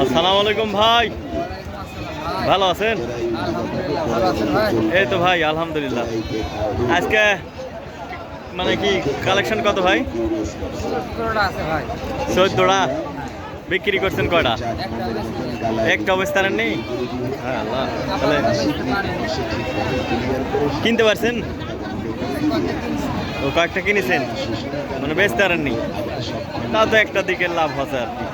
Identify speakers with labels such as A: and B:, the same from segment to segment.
A: আসসালামু আলাইকুম ভাই। ভালো আছেন? এই তো ভাই, আলহামদুলিল্লাহ। আজকে মানে কি কালেকশন কত ভাই? চোদ্দোটা। বিক্রি করছেন কয়টা? একটা অবস্থান নেই? হ্যাঁ আল্লাহ, তাহলে কিনতে পারছেন? ও কয়েকটা কিনেছেন? মানে বেচতে পারেননি? তাও তো একটা দিকের লাভ হচ্ছে আর কি।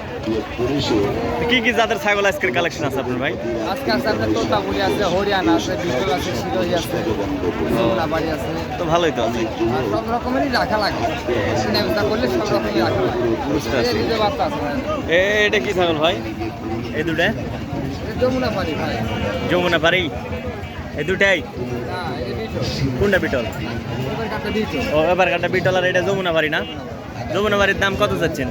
A: কি কি জাতের ছাগল আজকের কালেকশন আছে আপনার ভাই?
B: আজকে আছে আপনার তোতাপুরি আছে হরিয়ানা আছে বিটল আছে শিরোহি আছে সোনাবাড়ি আছে।
A: তো ভালোই তো আছে।
B: সব রকমেরই রাখা লাগে। করলে সব রাখা লাগে।
A: বুঝতে পারছি। এটা কি ছাগল ভাই? এই দুটা?
B: যমুনা পাড়ি ভাই।
A: যমুনা পারি এই দুটাই? কোনটা বিটল? ও এবার কাটা বিটল আর এটা যমুনা বাড়ি না? যমুনা বাড়ির দাম কত চাচ্ছেন?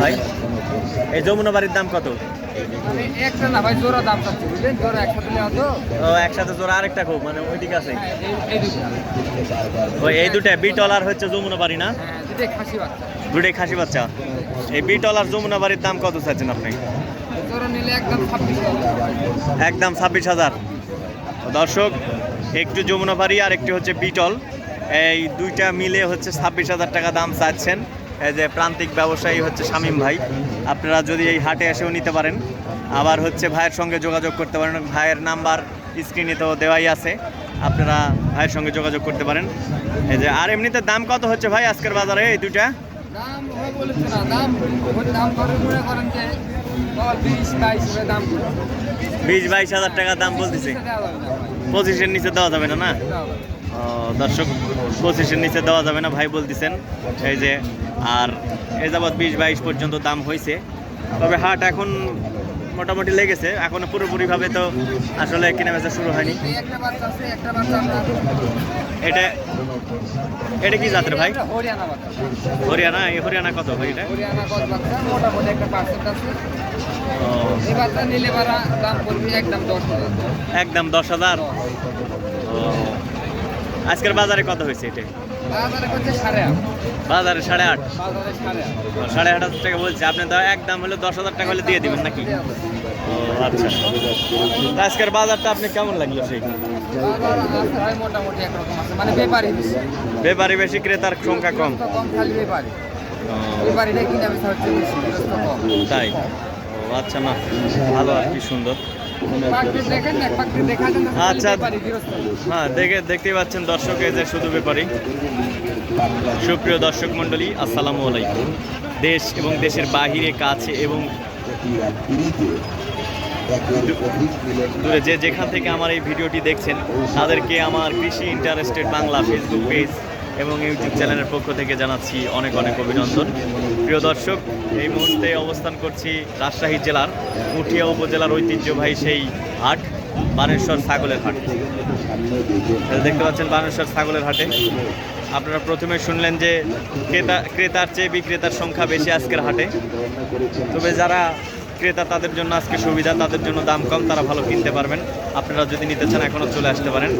A: ভাই এই যমুনা বাড়ির দাম কত?
B: একটা না ভাই জোড়া দাম চাচ্ছি বুঝলেন? জোড়া একসাথে নেওয়া তো।
A: ও একসাথে জোড়া আরেকটা খুব মানে ওই দিকে আছে।
B: হ্যাঁ, এই- এই দুটো
A: ওই এই দুটা বিটল আর হচ্ছে যমুনা বাড়ি না?
B: হ্যাঁ দুটোই খাসি বাচ্চা।
A: দুটাই খাসি বাচ্চা। এই বিটল আর যমুনা বাড়ির দাম কত চাচ্ছেন আপনি?
B: একদম ছাব্বিশ
A: হাজার। দর্শক, একটু যমুনা বাড়ি আর একটি হচ্ছে বিটল। এই দুইটা মিলে হচ্ছে ছাব্বিশ হাজার টাকা দাম চাচ্ছেন। যে প্রান্তিক ব্যবসায়ী হচ্ছে শামীম ভাই। আপনারা যদি এই হাটে এসেও নিতে পারেন। আবার হচ্ছে ভাইয়ের সঙ্গে যোগাযোগ করতে পারেন। ভাইয়ের নাম্বার স্ক্রিনে তো দেওয়াই আছে। আপনারা ভাইয়ের সঙ্গে যোগাযোগ করতে পারেন। এই যে, আর এমনিতে দাম কত হচ্ছে ভাই আজকের বাজারে এই দুইটা?
B: দাম বিশ বাইশ
A: হাজার টাকা দাম বলতেছে। পঁচিশের নিচে দেওয়া যাবে না না? দর্শক, পঁচিশের নিচে দেওয়া যাবে না, ভাই বলতেছেন। এই যে, আর এ যাবৎ বিশ বাইশ পর্যন্ত দাম হয়েছে তবে হাট এখন মোটামুটি লেগেছে। এখনও পুরোপুরিভাবে তো আসলে কেনা বেচা শুরু হয়নি। এটা এটা কি জাতের ভাই?
B: হরিয়ানা
A: এই হরিয়ানা কত ভাই এটা?
B: একদম দশ হাজার?
A: ও, আজকের বাজারে কত হয়েছে এটা?
B: বাজারে সাড়ে আট।
A: সাড়ে আট? হাজার টাকা বলছে। আপনি তো একদম হলে দশ হাজার টাকা হলে দিয়ে দিবেন নাকি? ও আচ্ছা। আজকের বাজারটা আপনি কেমন লাগল সেই?
B: আছে। মানে বেশি।
A: ব্যাপারী বেশি ক্রেতার সংখ্যা কম। তাই? ও আচ্ছা না। ভালো আর কি সুন্দর। আচ্ছা। হ্যাঁ দেখে দেখতেই পাচ্ছেন দর্শক এই যে শুধু ব্যাপারী। সুপ্রিয় দর্শক মণ্ডলী আসসালামু আলাইকুম। দেশ এবং দেশের বাহিরে কাছে এবং দূরে যে যেখান থেকে আমার এই ভিডিওটি দেখছেন তাদেরকে আমার কৃষি ইন্টারেস্টেড বাংলা ফেসবুক পেজ এবং ইউটিউব চ্যানেলের পক্ষ থেকে জানাচ্ছি অনেক অনেক অভিনন্দন। প্রিয় দর্শক, এই মুহূর্তে অবস্থান করছি রাজশাহী জেলার উঠিয়া উপজেলার ঐতিহ্যবাহী সেই হাট, বানেশ্বর ছাগলের হাট। দেখতে পাচ্ছেন বানেশ্বর ছাগলের হাটে। আপনারা প্রথমে শুনলেন যে ক্রেতা, ক্রেতার চেয়ে বিক্রেতার সংখ্যা বেশি আজকের হাটে। তবে যারা ক্রেতা, তাদের জন্য আজকে সুবিধা, তাদের জন্য দাম কম, তারা ভালো কিনতে পারবেন। আপনারা যদি নিতে চান, এখনও চলে আসতে পারেন।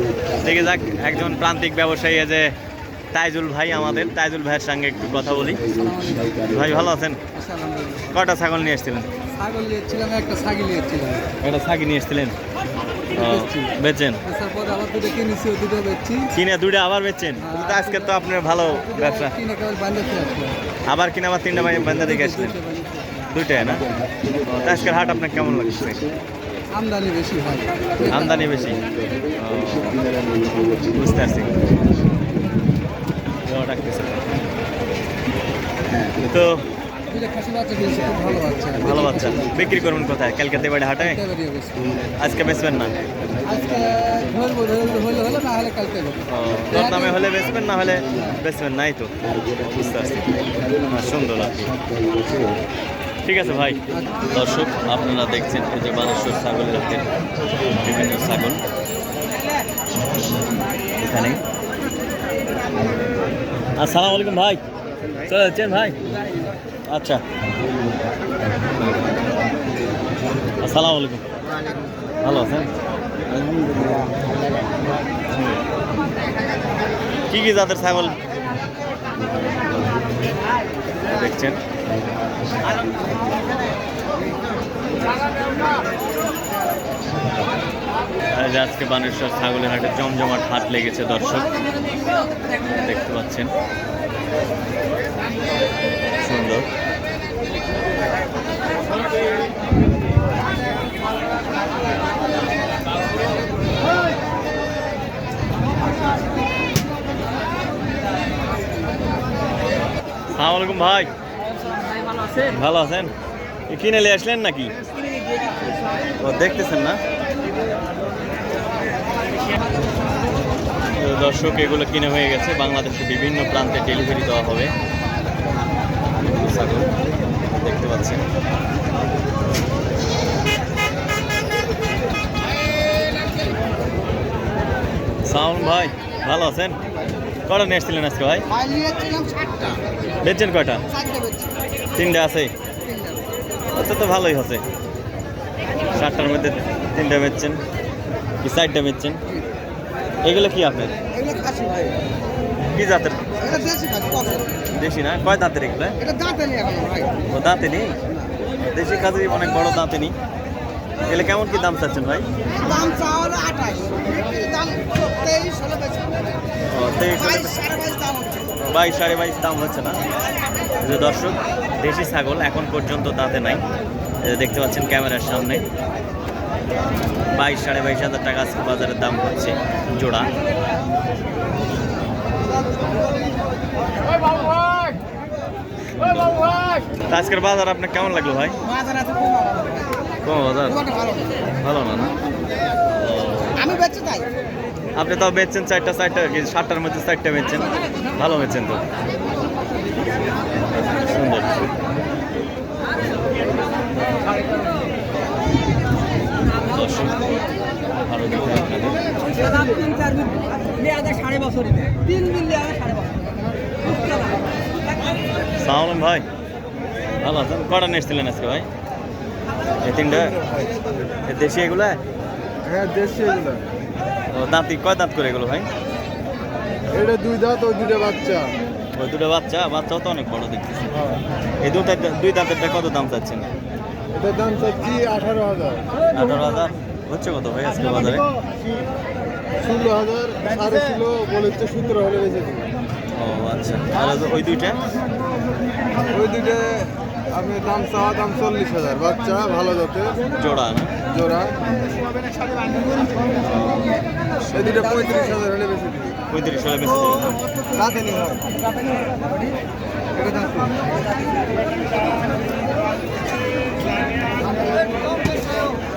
A: দেখে যাক একজন প্রান্তিক ব্যবসায়ী যে তাইজুল ভাই আমাদের। তাইজুল ভাইয়ের সঙ্গে একটু কথা বলি। ভাই ভালো আছেন? কটা ছাগল নিয়ে এসেছিলেন?
B: ছাগল নিয়েছিলাম একটা ছাগল নিয়েছিলাম
A: একটা ছাগি নিয়ে এসেছিলেন? বেচেন?
B: দুটো দুটো
A: কিনে দুইটা আবার বেচছেন তাহলে তো আজকে তো আপনার ভালো ব্যবসা। আবার কিনে আবার তিনটা বান্ধা দেখে আসলেন? দুইটাই না? আজকের হাট আপনার কেমন লাগছে?
B: আমদানি বেশি হয়।
A: আমদানি বেশি। বুঝতে পারছি। ও, ডাকতেছে। তো
B: ভালো বাচ্চা।
A: বিক্রি করবেন কোথায়? ক্যালকাতে বাড়ি হাটে? আজকে বেচবেন না? তোর দামে হলে বেচবেন না হলে বেচবেন? নাই তো? বুঝতে পারছি। সুন্দর ঠিক আছে ভাই। দর্শক আপনারা দেখছেন এই যে বানেশ্বর ছাগলের হাটের বিভিন্ন ছাগল। এখানে আসসালামু আলাইকুম ভাই। চলে যাচ্ছেন ভাই? আচ্ছা। আসসালামু আলাইকুম। ভালো আছেন? কি কি জাতের ছাগল? দেখছেন। আজকে বানেশ্বর ছাগলের হাটে জমজমাট হাট লেগেছে দর্শক। দেখতে পাচ্ছেন। সুন্দর। সালাম আলাইকুম ভাই ভালো আছেন? কিনে নিয়ে আসলেন নাকি? ও দেখতেছেন না? দর্শক এগুলো কিনে হয়ে গেছে। বাংলাদেশের বিভিন্ন প্রান্তে ডেলিভারি দেওয়া হবে। ছাগল দেখতে পাচ্ছেন। সাউন্ড ভাই ভালো আছেন? কটা নিয়ে এসেছিলেন আজকে ভাই? বেচছেন কয়টা? তিনটে আছে? আচ্ছা তো ভালোই হচ্ছে। সাতটার মধ্যে তিনটা বেচছেন। কি চারটা বেচছেন? এগুলো কি আপনার? কি জাতের?
C: দেশি
A: না? কয় দাঁতের এগুলো?
C: দাঁতে নেই
A: ও দাঁতে নেই? দেশি কাজে অনেক বড় দাঁতে নেই। এগুলো কেমন কি দাম চাচ্ছেন ভাই?
C: দাম চাওয়ার আঠাশ। দাম তেইশ হলে
A: ও তেইশ
C: বাইশ সাড়ে বাইশ দাম হচ্ছে।
A: বাইশ সাড়ে বাইশ দাম হচ্ছে না? যে দর্শক দেশি ছাগল এখন পর্যন্ত দাঁতে নাই। দেখতে পাচ্ছেন ক্যামেরার সামনে। বাইশ সাড়ে বাইশ হাজার টাকা আজকে বাজারের দাম হচ্ছে জোড়া। আজকের বাজার আপনার কেমন লাগল ভাই?
C: কম
A: বাজার?
C: ভালো না।
A: না? না
C: আমি বেচছি তাই।
A: আপনি তাও বেচছেন চারটা চারটা সাতটার মধ্যে চারটা বেচছেন? ভালো বেচছেন তো সুন্দর দর্শক আরও দেখুন আপনাদের
C: তিন চার মিল সাড়ে বছরই তিন মিল সাড়ে বছর
A: সালাম ভাই। ভালো আছেন? কটা নিয়ে এসেছিলেন আজকে ভাই? এই তিনটা? দেশি এগুলা?
D: হ্যাঁ দেশি এগুলো।
A: ও দাঁতি কয় দাঁত করে এগুলো ভাই?
D: এটা দুই দাঁত ওই দুটো বাচ্চা।
A: ওই দুটো বাচ্চা? বাচ্চাও তো অনেক বড় দেখতেছি। এই দুটা দুই দাঁতেরটা কত দাম চাচ্ছেন?
D: এটার দাম চাচ্ছি আঠারো হাজার।
A: আঠারো হাজার। হচ্ছে কত ভাই আজকে বাজারে?
D: ষোলো হাজার সাড়ে ষোলো বলেছে সতেরো হলে বেঁচে
A: ও আচ্ছা। আর ওই দুইটা?
D: ওই দুটো আপনি দাম চাওয়া দাম চল্লিশ হাজার। বাচ্চা ভালো জাতের।
A: জোড়া না?
D: জোড়া। এই দুটো পঁয়ত্রিশ হাজার হলে দিবে
A: পঁয়ত্রিশ হলে বেশি
D: রাতে নি? হয় এটা